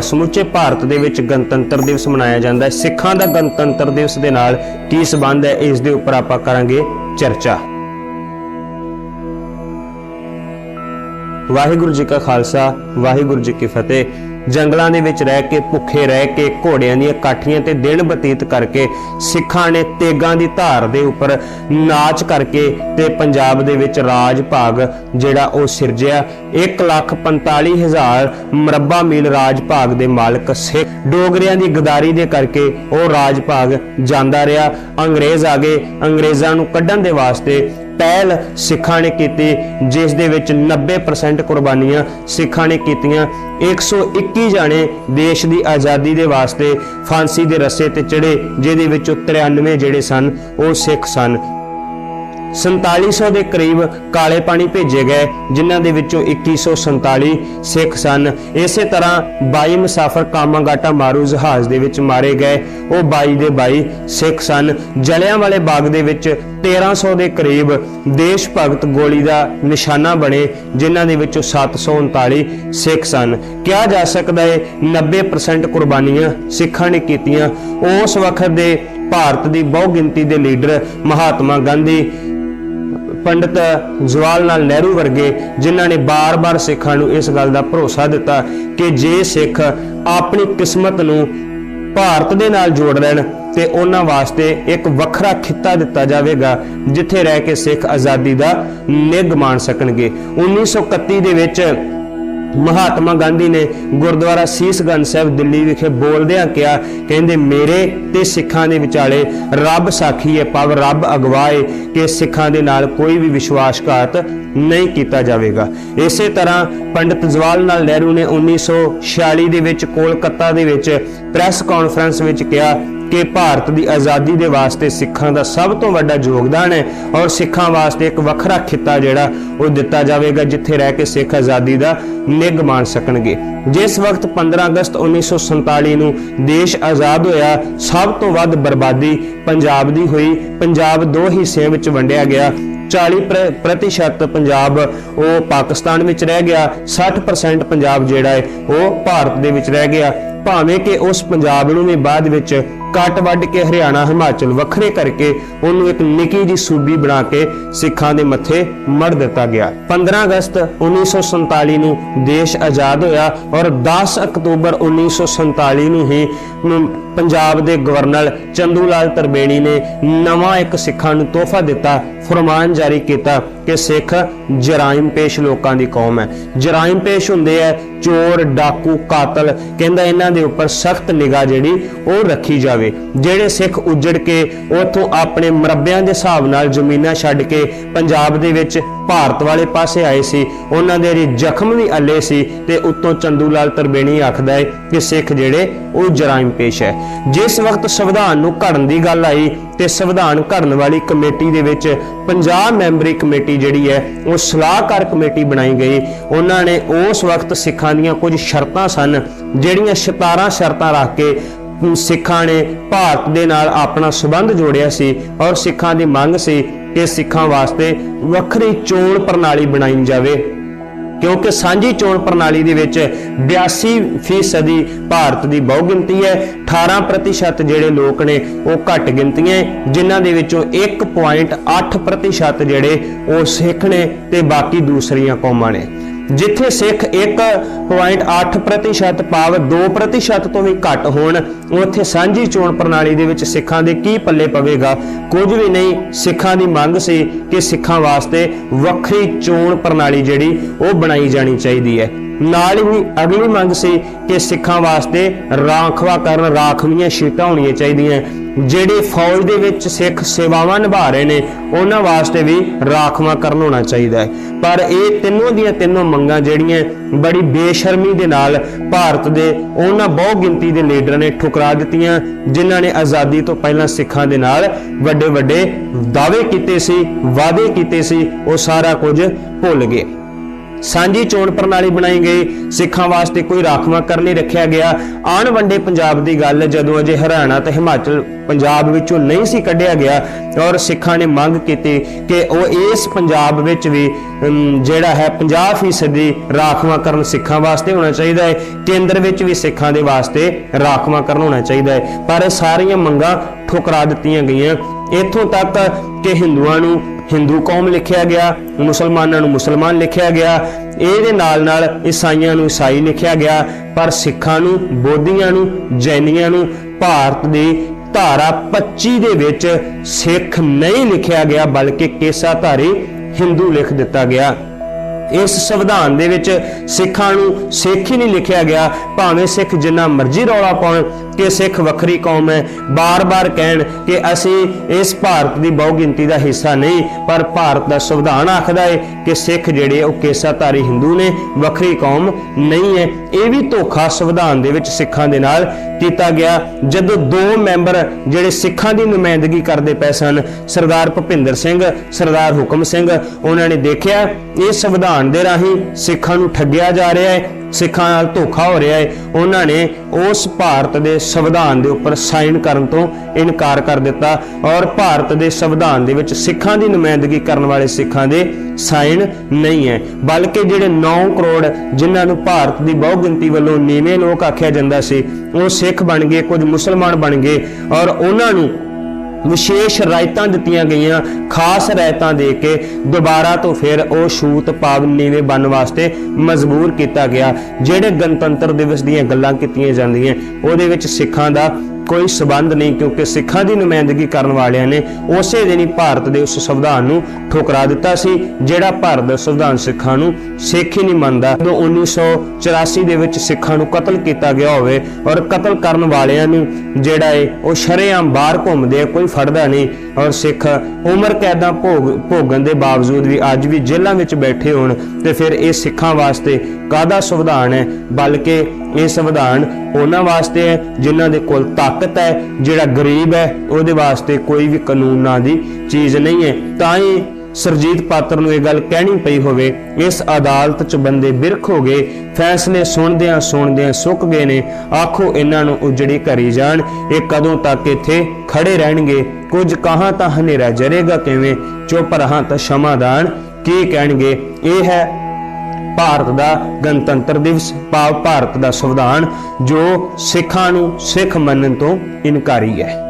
ਸਮੁੱਚੇ ਭਾਰਤ ਦੇ ਵਿੱਚ ਗਣਤੰਤਰ ਦਿਵਸ ਮਨਾਇਆ ਜਾਂਦਾ ਹੈ। ਸਿੱਖਾਂ ਦਾ ਗਣਤੰਤਰ ਦਿਵਸ ਦੇ ਨਾਲ ਕੀ ਸਬੰਧ ਹੈ, ਇਸ ਦੇ ਉੱਪਰ ਆਪਾਂ ਕਰਾਂਗੇ ਚਰਚਾ। ਵਾਹਿਗੁਰੂ ਜੀ ਕਾ ਖਾਲਸਾ, ਵਾਹਿਗੁਰੂ ਜੀ ਕੀ ਫਤਿਹ। ਜੰਗਲਾਂ ਦੇ ਵਿੱਚ ਰਹਿ ਕੇ, ਭੁੱਖੇ ਰਹਿ ਕੇ, ਘੋੜਿਆਂ ਦੀਆਂ ਕਾਠੀਆਂ ਤੇ ਦਿਨ ਬਤੀਤ ਕਰਕੇ, ਸਿੱਖਾਂ ਨੇ ਤੇਗਾਂ ਦੀ ਧਾਰ ਦੇ ਉੱਪਰ ਨਾਚ ਕਰਕੇ ਤੇ ਪੰਜਾਬ ਦੇ ਵਿੱਚ ਰਾਜ ਭਾਗ ਜਿਹੜਾ ਉਹ ਸਿਰਜਿਆ। 145000 ਮਰਬਾ ਮੀਲ ਰਾਜ ਭਾਗ ਦੇ ਮਾਲਕ ਸਿੱਖ। ਡੋਗਰਿਆਂ ਦੀ ਗਦਾਰੀ ਦੇ ਕਰਕੇ ਉਹ ਰਾਜ ਭਾਗ ਜਾਂਦਾ ਰਿਹਾ। ਅੰਗਰੇਜ਼ ਆ ਗਏ। ਅੰਗਰੇਜ਼ਾਂ ਨੂੰ ਕੱਢਣ ਦੇ ਵਾਸਤੇ ਪਹਿਲ ਸਿੱਖਾਂ ਨੇ ਕੀਤੀ, ਜਿਸ ਦੇ ਵਿੱਚ 90% ਕੁਰਬਾਨੀਆਂ ਸਿੱਖਾਂ ਨੇ ਕੀਤੀਆਂ। 121 ਜਾਣੇ ਦੇਸ਼ ਦੀ ਆਜ਼ਾਦੀ ਦੇ ਵਾਸਤੇ ਫਾਂਸੀ ਦੇ ਰੱਸੇ ਤੇ ਚੜੇ ਜਿਹਦੇ ਵਿੱਚੋਂ 93 ਜਿਹੜੇ ਸਨ, ਉਹ ਸਿੱਖ ਸਨ। 4700 ਦੇ ਕਰੀਬ ਕਾਲੇ ਪਾਣੀ ਭੇਜੇ ਗਏ, ਜਿਨ੍ਹਾਂ ਦੇ ਵਿੱਚੋਂ 2147 ਸਿੱਖ ਸਨ। ਇਸੇ ਤਰ੍ਹਾਂ 22 ਮੁਸਾਫਰ ਕਾਮਾਗਾਟਾ ਮਾਰੂ ਜਹਾਜ਼ ਦੇ ਵਿੱਚ ਮਾਰੇ ਗਏ। ਉਹ 22 ਦੇ 22 ਸਿੱਖ ਸਨ। ਜਲਿਆਂਵਾਲੇ ਬਾਗ ਦੇ ਵਿੱਚ 1300 ਦੇ ਕਰੀਬ ਦੇਸ਼ ਭਗਤ ਗੋਲੀ ਦਾ ਨਿਸ਼ਾਨਾ ਬਣੇ, ਜਿਨ੍ਹਾਂ ਦੇ ਵਿੱਚੋਂ 739 ਸਿੱਖ ਸਨ। ਕਿਹਾ ਜਾ ਸਕਦਾ ਹੈ 90% ਕੁਰਬਾਨੀਆਂ ਸਿੱਖਾਂ ਨੇ ਕੀਤੀਆਂ। ਉਸ ਵਕਤ ਦੇ ਭਾਰਤ ਦੀ ਬਹੁਗਿਣਤੀ ਦੇ ਲੀਡਰ ਮਹਾਤਮਾ ਗਾਂਧੀ ਪੰਡਤ ਜਵਾਹਰ ਲਾਲ ਨਹਿਰੂ ਵਰਗੇ ਜਿਨ੍ਹਾਂ ਨੇ ਬਾਰ-ਬਾਰ ਸਿੱਖਾਂ ਨੂੰ ਇਸ ਗੱਲ ਦਾ ਭਰੋਸਾ ਦਿੱਤਾ ਕਿ ਜੇ ਸਿੱਖ ਆਪਣੀ ਕਿਸਮਤ ਨੂੰ ਭਾਰਤ ਦੇ ਨਾਲ ਜੋੜ ਲੈਣ ਤੇ ਉਹਨਾਂ ਵਾਸਤੇ ਇੱਕ ਵੱਖਰਾ ਖਿੱਤਾ ਦਿੱਤਾ ਜਾਵੇਗਾ, ਜਿੱਥੇ ਰਹਿ ਕੇ ਸਿੱਖ ਆਜ਼ਾਦੀ ਦਾ ਨਿੱਘ ਮਾਣ ਸਕਣਗੇ। 1931 ਦੇ ਵਿੱਚ ਮਹਾਤਮਾ ਗਾਂਧੀ ਨੇ ਗੁਰਦੁਆਰਾ ਸੀਸਗੰਜ ਸਾਹਿਬ ਦਿੱਲੀ ਵਿਖੇ ਬੋਲਦਿਆਂ ਕਿਹਾ, ਕਹਿੰਦੇ, ਮੇਰੇ ਤੇ ਸਿੱਖਾਂ ਦੇ ਵਿਚਾਲੇ ਰੱਬ ਸਾਖੀ ਹੈ, ਪਵ ਰੱਬ ਅਗਵਾਏ ਕਿ ਸਿੱਖਾਂ ਦੇ ਨਾਲ ਕੋਈ ਵੀ ਵਿਸ਼ਵਾਸਘਾਤ ਨਹੀਂ ਕੀਤਾ ਜਾਵੇਗਾ। ਇਸੇ ਤਰ੍ਹਾਂ ਪੰਡਿਤ ਜਵਾਹਰ ਲਾਲ ਨਹਿਰੂ ਨੇ 1946 ਦੇ ਵਿੱਚ ਕੋਲਕਾਤਾ ਦੇ ਵਿੱਚ ਪ੍ਰੈਸ ਕਾਨਫਰੰਸ ਵਿੱਚ ਕਿਹਾ ਕਿ ਭਾਰਤ ਦੀ ਆਜ਼ਾਦੀ ਦੇ ਵਾਸਤੇ ਸਿੱਖਾਂ ਦਾ ਸਭ ਤੋਂ ਵੱਡਾ ਯੋਗਦਾਨ ਹੈ ਔਰ ਸਿੱਖਾਂ ਵਾਸਤੇ ਇੱਕ ਵੱਖਰਾ ਖਿੱਤਾ ਜਿਹੜਾ ਉਹ ਦਿੱਤਾ ਜਾਵੇਗਾ, ਜਿੱਥੇ ਰਹਿ ਕੇ ਸਿੱਖ ਆਜ਼ਾਦੀ ਦਾ ਨਿੱਘ ਮਾਣ ਸਕਣਗੇ। ਜਿਸ ਵਕਤ 15 ਅਗਸਤ 1947 ਨੂੰ ਦੇਸ਼ ਆਜ਼ਾਦ ਹੋਇਆ, ਸਭ ਤੋਂ ਵੱਧ ਬਰਬਾਦੀ ਪੰਜਾਬ ਦੀ ਹੋਈ। ਪੰਜਾਬ ਦੋ ਹਿੱਸਿਆਂ ਵਿੱਚ ਵੰਡਿਆ ਗਿਆ। 40 ਪ੍ਰ- ਪ੍ਰਤੀਸ਼ਤ ਪੰਜਾਬ ਉਹ ਪਾਕਿਸਤਾਨ ਵਿੱਚ ਰਹਿ ਗਿਆ। 60% ਪੰਜਾਬ ਜਿਹੜਾ ਹੈ, ਉਹ ਭਾਰਤ ਦੇ ਵਿੱਚ ਰਹਿ ਗਿਆ। ਭਾਵੇਂ ਕਿ ਉਸ ਪੰਜਾਬ ਨੂੰ ਵੀ ਬਾਅਦ ਵਿੱਚ ਕੱਟ ਵੱਢ ਕੇ ਹਰਿਆਣਾ, ਹਿਮਾਚਲ ਵੱਖਰੇ ਕਰਕੇ ਉਹਨੂੰ ਇੱਕ ਨਿੱਕੀ ਜੀ ਸੂਬੀ ਬਣਾ ਕੇ ਸਿੱਖਾਂ ਦੇ ਮੱਥੇ ਮੜ ਦਿੱਤਾ ਗਿਆ। 15 ਅਗਸਤ 1947 ਨੂੰ ਦੇਸ਼ ਆਜ਼ਾਦ ਹੋਇਆ ਔਰ 10 ਅਕਤੂਬਰ 1947 ਨੂੰ ਹੀ ਪੰਜਾਬ ਦੇ ਗਵਰਨਰ ਚੰਦੂ ਲਾਲ ਤਰਬੇਣੀ ਨੇ ਨਵਾਂ ਇੱਕ ਸਿੱਖਾਂ ਨੂੰ ਤੋਹਫਾ ਦਿੱਤਾ, ਫਰਮਾਨ ਜਾਰੀ ਕੀਤਾ ਕਿ ਸਿੱਖ ਜਰਾਇਮ ਪੇਸ਼ ਲੋਕਾਂ ਦੀ ਕੌਮ ਹੈ। ਜਰਾਇਮ ਪੇਸ਼ ਹੁੰਦੇ ਆ ਚੋਰ, ਡਾਕੂ, ਕਾਤਲ, ਕਹਿੰਦਾ ਇਹਨਾਂ ਦੇ ਉੱਪਰ ਸਖਤ ਨਿਗਾਹ ਜਿਹੜੀ ਉਹ ਰੱਖੀ ਜਾਵੇ। ਜਿਹੜੇ ਸਿੱਖ ਉੱਜੜ ਕੇ ਉਥੋਂ ਆਪਣੇ ਮਰੱਬਿਆਂ ਦੇ ਹਿਸਾਬ ਨਾਲ ਜ਼ਮੀਨਾਂ ਛੱਡ ਕੇ ਪੰਜਾਬ ਦੇ ਵਿੱਚ ਭਾਰਤ ਵਾਲੇ ਪਾਸੇ ਆਏ ਸੀ, ਉਹਨਾਂ ਦੇ ਜ਼ਖਮ ਵੀ ਅੱਲੇ ਸੀ ਤੇ ਉੱਤੋਂ ਚੰਦੂ ਲਾਲ ਤਰਬੇਣੀ ਆਖਦਾ ਹੈ ਕਿ ਸਿੱਖ ਜਿਹੜੇ, ਉਹ ਜਰਾਇਮ ਪੇਸ਼ ਹੈ। ਜਿਸ ਵਕਤ ਸੰਵਿਧਾਨ ਨੂੰ ਘੜਨ ਦੀ ਗੱਲ ਆਈ ਤੇ ਸੰਵਿਧਾਨ ਘੜਨ ਵਾਲੀ ਕਮੇਟੀ ਦੇ ਵਿੱਚ 50 ਮੈਂਬਰੀ ਕਮੇਟੀ ਜਿਹੜੀ ਹੈ, ਉਹ ਸਲਾਹਕਾਰ ਕਮੇਟੀ ਬਣਾਈ ਗਈ। ਉਹਨਾਂ ਨੇ ਉਸ ਵਕਤ ਸਿੱਖਾਂ ਦੀਆਂ ਕੁਝ ਸ਼ਰਤਾਂ ਸਨ, ਜਿਹੜੀਆਂ 17 ਸ਼ਰਤਾਂ ਰੱਖ ਕੇ ਸਿੱਖਾਂ ਨੇ ਭਾਰਤ ਦੇ ਨਾਲ ਆਪਣਾ ਸਬੰਧ ਜੋੜਿਆ ਸੀ ਔਰ ਸਿੱਖਾਂ ਦੀ ਮੰਗ ਸੀ ਕਿ ਸਿੱਖਾਂ ਵਾਸਤੇ ਵੱਖਰੀ ਚੋਣ ਪ੍ਰਣਾਲੀ ਬਣਾਈ ਜਾਵੇ। ਕਿਉਂਕਿ ਸਾਂਝੀ ਚੋਣ ਪ੍ਰਣਾਲੀ ਦੇ ਵਿੱਚ 82% ਭਾਰਤ ਦੀ ਬਹੁਗਿਣਤੀ ਹੈ 18% ਜਿਹੜੇ ਲੋਕ ਨੇ ਉਹ ਘੱਟ ਗਿਣਤੀਆਂ ਹੈ, ਜਿਨ੍ਹਾਂ ਦੇ ਵਿੱਚੋਂ 1.8% ਜਿਹੜੇ ਉਹ ਸਿੱਖ ਨੇ ਤੇ ਬਾਕੀ ਦੂਸਰੀਆਂ ਕੌਮਾਂ ਨੇ। ਜਿੱਥੇ ਸਿੱਖ 1.8% ਭਾਵ 2% ਤੋਂ ਵੀ ਘੱਟ ਹੋਣ, ਉੱਥੇ ਸਾਂਝੀ ਚੋਣ ਪ੍ਰਣਾਲੀ ਦੇ ਵਿੱਚ ਸਿੱਖਾਂ ਦੇ ਕੀ ਪੱਲੇ ਪਵੇਗਾ? ਕੁਝ ਵੀ ਨਹੀਂ, ਸਿੱਖਾਂ ਦੀ ਮੰਗ ਸੀ ਕਿ ਸਿੱਖਾਂ ਵਾਸਤੇ ਵੱਖਰੀ ਚੋਣ ਪ੍ਰਣਾਲੀ ਜਿਹੜੀ ਉਹ ਬਣਾਈ ਜਾਣੀ ਚਾਹੀਦੀ ਹੈ। ਨਾਲ ਹੀ ਅਗਲੀ ਮੰਗ ਸੀ ਕਿ ਸਿੱਖਾਂ ਵਾਸਤੇ ਰਾਖਵਾ ਕਰਨ ਰਾਖਵੀਆਂ ਸ਼ੀਟਾਂ ਹੋਣੀਆਂ ਚਾਹੀਦੀਆਂ। ਜਿਹੜੇ ਫੌਜ ਦੇ ਵਿੱਚ ਸਿੱਖ ਸੇਵਾਵਾਂ ਨਿਭਾ ਰਹੇ ਨੇ, ਉਹਨਾਂ ਵਾਸਤੇ ਵੀ ਰਾਖਵਾ ਕਰਨ ਹੋਣਾ ਚਾਹੀਦਾ ਹੈ। ਪਰ ਇਹ ਤਿੰਨੋਂ ਦੀਆਂ ਤਿੰਨੋਂ ਮੰਗਾਂ ਜਿਹੜੀਆਂ ਬੜੀ ਬੇਸ਼ਰਮੀ ਦੇ ਨਾਲ ਭਾਰਤ ਦੇ ਉਹਨਾਂ ਬਹੁ ਗਿਣਤੀ ਦੇ ਲੀਡਰਾਂ ਨੇ ਠੁਕਰਾ ਦਿੱਤੀਆਂ, ਜਿਨ੍ਹਾਂ ਨੇ ਆਜ਼ਾਦੀ ਤੋਂ ਪਹਿਲਾਂ ਸਿੱਖਾਂ ਦੇ ਨਾਲ ਵੱਡੇ ਵੱਡੇ ਦਾਅਵੇ ਕੀਤੇ ਸੀ, ਵਾਅਦੇ ਕੀਤੇ ਸੀ, ਉਹ ਸਾਰਾ ਕੁਝ ਭੁੱਲ ਗਏ। ਸਾਂਝੀ ਚੋਣ ਪ੍ਰਣਾਲੀ ਬਣਾਈ ਗਈ। ਸਿੱਖਾਂ ਵਾਸਤੇ ਕੋਈ ਰਾਖਵਾਂਕਰ ਨਹੀਂ ਰੱਖਿਆ ਗਿਆ। ਆਣ ਵੰਡੇ ਪੰਜਾਬ ਦੀ ਗੱਲ, ਜਦੋਂ ਅਜੇ ਹਰਿਆਣਾ ਤੇ ਹਿਮਾਚਲ ਪੰਜਾਬ ਵਿੱਚੋਂ ਨਹੀਂ ਸੀ ਕੱਢਿਆ ਗਿਆ ਔਰ ਸਿੱਖਾਂ ਨੇ ਮੰਗ ਕੀਤੀ ਕਿ ਉਹ ਇਸ ਪੰਜਾਬ ਵਿੱਚ ਵੀ ਜਿਹੜਾ ਹੈ 50% ਦੀ ਰਾਖਵਾਂਕਰਨ ਸਿੱਖਾਂ ਵਾਸਤੇ ਹੋਣਾ ਚਾਹੀਦਾ ਹੈ। ਕੇਂਦਰ ਵਿੱਚ ਵੀ ਸਿੱਖਾਂ ਦੇ ਵਾਸਤੇ ਰਾਖਵਾਂਕਰਨ ਹੋਣਾ ਚਾਹੀਦਾ ਹੈ। ਪਰ ਸਾਰੀਆਂ ਮੰਗਾਂ ਠੁਕਰਾ ਦਿੱਤੀਆਂ ਗਈਆਂ। ਇੱਥੋਂ ਤੱਕ ਕਿ ਹਿੰਦੂਆਂ ਨੂੰ ਹਿੰਦੂ ਕੌਮ ਲਿਖਿਆ ਗਿਆ, ਮੁਸਲਮਾਨਾਂ ਨੂੰ ਮੁਸਲਮਾਨ ਲਿਖਿਆ ਗਿਆ। ਇਹਦੇ ਨਾਲ ਨਾਲ ਈਸਾਈਆਂ ਨੂੰ ਈਸਾਈ ਲਿਖਿਆ ਗਿਆ, ਪਰ ਸਿੱਖਾਂ ਨੂੰ, ਬੋਧੀਆਂ ਨੂੰ, ਜੈਨੀਆਂ ਨੂੰ ਭਾਰਤ ਦੀ ਧਾਰਾ 25 ਦੇ ਵਿੱਚ ਸਿੱਖ ਨਹੀਂ ਲਿਖਿਆ ਗਿਆ, ਬਲਕਿ ਕੇਸਾ ਧਾਰੀ ਹਿੰਦੂ ਲਿਖ ਦਿੱਤਾ ਗਿਆ। ਇਸ ਸੰਵਿਧਾਨ ਦੇ ਵਿੱਚ ਸਿੱਖਾਂ ਨੂੰ ਸਿੱਖ ਹੀ ਨਹੀਂ ਲਿਖਿਆ ਗਿਆ, ਭਾਵੇਂ ਸਿੱਖ ਜਿੰਨਾ ਮਰਜ਼ੀ ਰੌਲਾ ਪਾਉਣ ਕਿ ਸਿੱਖ ਵੱਖਰੀ ਕੌਮ ਹੈ। ਬਾਰ-ਬਾਰ ਕਹਿਣ ਕਿ ਅਸੀਂ ਇਸ ਭਾਰਤ ਦੀ ਬਹੁਗਿਣਤੀ ਦਾ ਹਿੱਸਾ ਨਹੀਂ, ਪਰ ਭਾਰਤ ਦਾ ਸੰਵਿਧਾਨ ਆਖਦਾ ਹੈ ਕਿ ਸਿੱਖ ਜਿਹੜੇ ਉਹ ਕੇਸਾਧਾਰੀ ਹਿੰਦੂ ਨੇ, ਵੱਖਰੀ ਕੌਮ ਨਹੀਂ ਹੈ। ਇਹ ਵੀ ਧੋਖਾ ਸੰਵਿਧਾਨ ਦੇ ਵਿੱਚ ਸਿੱਖਾਂ ਦੇ ਨਾਲ ਕੀਤਾ ਗਿਆ। ਜਦੋਂ ਦੋ ਮੈਂਬਰ ਜਿਹੜੇ ਸਿੱਖਾਂ ਦੀ ਨੁਮਾਇੰਦਗੀ ਕਰਦੇ ਪਏ ਸਨ, ਸਰਦਾਰ ਭੁਪਿੰਦਰ ਸਿੰਘ, ਸਰਦਾਰ ਹੁਕਮ ਸਿੰਘ, ਉਹਨਾਂ ਨੇ ਦੇਖਿਆ, ਇਹ ਸੰਵਿਧਾਨ ਦੇ ਰਾਹੀਂ ਸਿੱਖਾਂ ਨੂੰ ਠੱਗਿਆ ਜਾ ਰਿਹਾ ਹੈ। ਸਿੱਖਾਂ ਨਾਲ ਧੋਖਾ ਹੋ ਰਿਹਾ ਹੈ ਉਹਨਾਂ ਨੇ ਉਸ ਭਾਰਤ ਦੇ ਸੰਵਿਧਾਨ ਦੇ ਉੱਪਰ ਸਾਈਨ ਕਰਨ ਤੋਂ ਇਨਕਾਰ ਕਰ ਦਿੱਤਾ ਔਰ ਭਾਰਤ ਦੇ ਸੰਵਿਧਾਨ ਦੇ ਵਿੱਚ ਸਿੱਖਾਂ ਦੀ ਨੁਮਾਇੰਦਗੀ ਕਰਨ ਵਾਲੇ ਸਿੱਖਾਂ ਦੇ ਸਾਈਨ ਨਹੀਂ ਹੈ। ਬਲਕਿ ਜਿਹੜੇ 9 ਕਰੋੜ ਜਿਨ੍ਹਾਂ ਨੂੰ ਭਾਰਤ ਦੀ ਬਹੁਗਿਣਤੀ ਵੱਲੋਂ ਨੀਵੇਂ ਲੋਕ ਆਖਿਆ ਜਾਂਦਾ ਸੀ, ਉਹ ਸਿੱਖ ਬਣ ਗਏ, ਕੁਝ ਮੁਸਲਮਾਨ ਬਣ ਗਏ ਔਰ ਉਹਨਾਂ ਨੂੰ ਵਿਸ਼ੇਸ਼ ਰਾਇਤਾਂ ਦਿੱਤੀਆਂ ਗਈਆਂ, ਖਾਸ ਰਾਇਤਾਂ ਦੇ ਕੇ ਦੁਬਾਰਾ ਤੋਂ ਫਿਰ ਉਹ ਛੂਤ ਪਾਵਨ ਨੀਵੇਂ ਬਣਨ ਵਾਸਤੇ ਮਜਬੂਰ ਕੀਤਾ ਗਿਆ, ਜਿਹੜੇ ਗਣਤੰਤਰ ਦਿਵਸ ਦੀਆਂ ਗੱਲਾਂ ਕੀਤੀਆਂ ਜਾਂਦੀਆਂ, ਉਹਦੇ ਵਿੱਚ ਸਿੱਖਾਂ ਦਾ ਕੋਈ ਸਬੰਧ ਨਹੀਂ, ਕਿਉਂਕਿ ਸਿੱਖਾਂ ਦੀ ਨੁਮਾਇੰਦਗੀ ਕਰਨ ਵਾਲਿਆਂ ਨੇ ਉਸੇ ਦਿਨ ਹੀ ਭਾਰਤ ਦੇ ਉਸ ਸੰਵਿਧਾਨ ਨੂੰ ਠੁਕਰਾ ਦਿੱਤਾ ਸੀ, ਜਿਹੜਾ ਭਾਰਤ ਦਾ ਸੰਵਿਧਾਨ ਸਿੱਖਾਂ ਨੂੰ ਸਿੱਖ ਹੀ ਨਹੀਂ ਮੰਨਦਾ। ਜਦੋਂ 1984 ਦੇ ਵਿੱਚ ਸਿੱਖਾਂ ਨੂੰ ਕਤਲ ਕੀਤਾ ਗਿਆ ਹੋਵੇ ਔਰ ਕਤਲ ਕਰਨ ਵਾਲਿਆਂ ਨੂੰ ਜਿਹੜਾ ਏ, ਉਹ ਸ਼ਰੇਆਮ ਬਾਹਰ ਘੁੰਮਦੇ ਆ, ਕੋਈ ਫੜਦਾ ਨਹੀਂ ਔਰ ਸਿੱਖ ਉਮਰ ਕੈਦਾਂ ਭੋਗ, ਭੋਗਣ ਦੇ ਬਾਵਜੂਦ ਵੀ ਅੱਜ ਵੀ ਜੇਲ੍ਹਾਂ ਵਿੱਚ ਬੈਠੇ ਹੋਣ ਤੇ ਫਿਰ ਇਹ ਸਿੱਖਾਂ ਵਾਸਤੇ ਕਾਹਦਾ ਸੰਵਿਧਾਨ ਹੈ? ਬਲਕਿ ਇਹ ਸੰਵਿਧਾਨ ਉਹਨਾਂ ਵਾਸਤੇ ਹੈ, ਜਿਨ੍ਹਾਂ ਦੇ ਕੋਲ ਤਾਕਤ ਹੈ, ਜਿਹੜਾ ਗਰੀਬ ਹੈ, ਉਹਦੇ ਵਾਸਤੇ ਕੋਈ ਵੀ ਕਾਨੂੰਨਾਂ ਦੀ ਚੀਜ਼ ਨਹੀਂ ਹੈ। ਤਾਂ ਹੀ ਸਰਜੀਤ ਪਾਤਰ ਨੂੰ ਇਹ ਗੱਲ ਕਹਿਣੀ ਪਈ ਹੋਵੇ, ਇਸ ਅਦਾਲਤ 'ਚ ਬੰਦੇ ਬਿਰਖ ਹੋ ਗਏ, ਫੈਸਲੇ ਸੁਣਦਿਆਂ ਸੁਣਦਿਆਂ ਸੁੱਕ ਗਏ ਨੇ। ਆਖੋ ਇਹਨਾਂ ਨੂੰ ਉਜੜੀ ਘਰੀ ਜਾਣ, ਇਹ ਕਦੋਂ ਤੱਕ ਇੱਥੇ ਖੜੇ ਰਹਿਣਗੇ? ਕੁਝ ਕਹਾਂ ਤਾਂ ਹਨੇਰਾ ਜਰੇਗਾ ਕਿਵੇਂ? ਚੁੱਪ ਰਹਾਂ ਤਾਂ ਸ਼ਮਾਦਾਨ, ਕੀ ਕਹਿਣਗੇ? ਇਹ ਹੈ ਭਾਰਤ ਦਾ ਗਣਤੰਤਰ ਦਿਵਸ, ਭਾਵ ਭਾਰਤ ਦਾ ਸੰਵਿਧਾਨ, ਜੋ ਸਿੱਖਾਂ ਨੂੰ ਸਿੱਖ ਮੰਨਣ ਤੋਂ ਇਨਕਾਰੀ ਹੈ।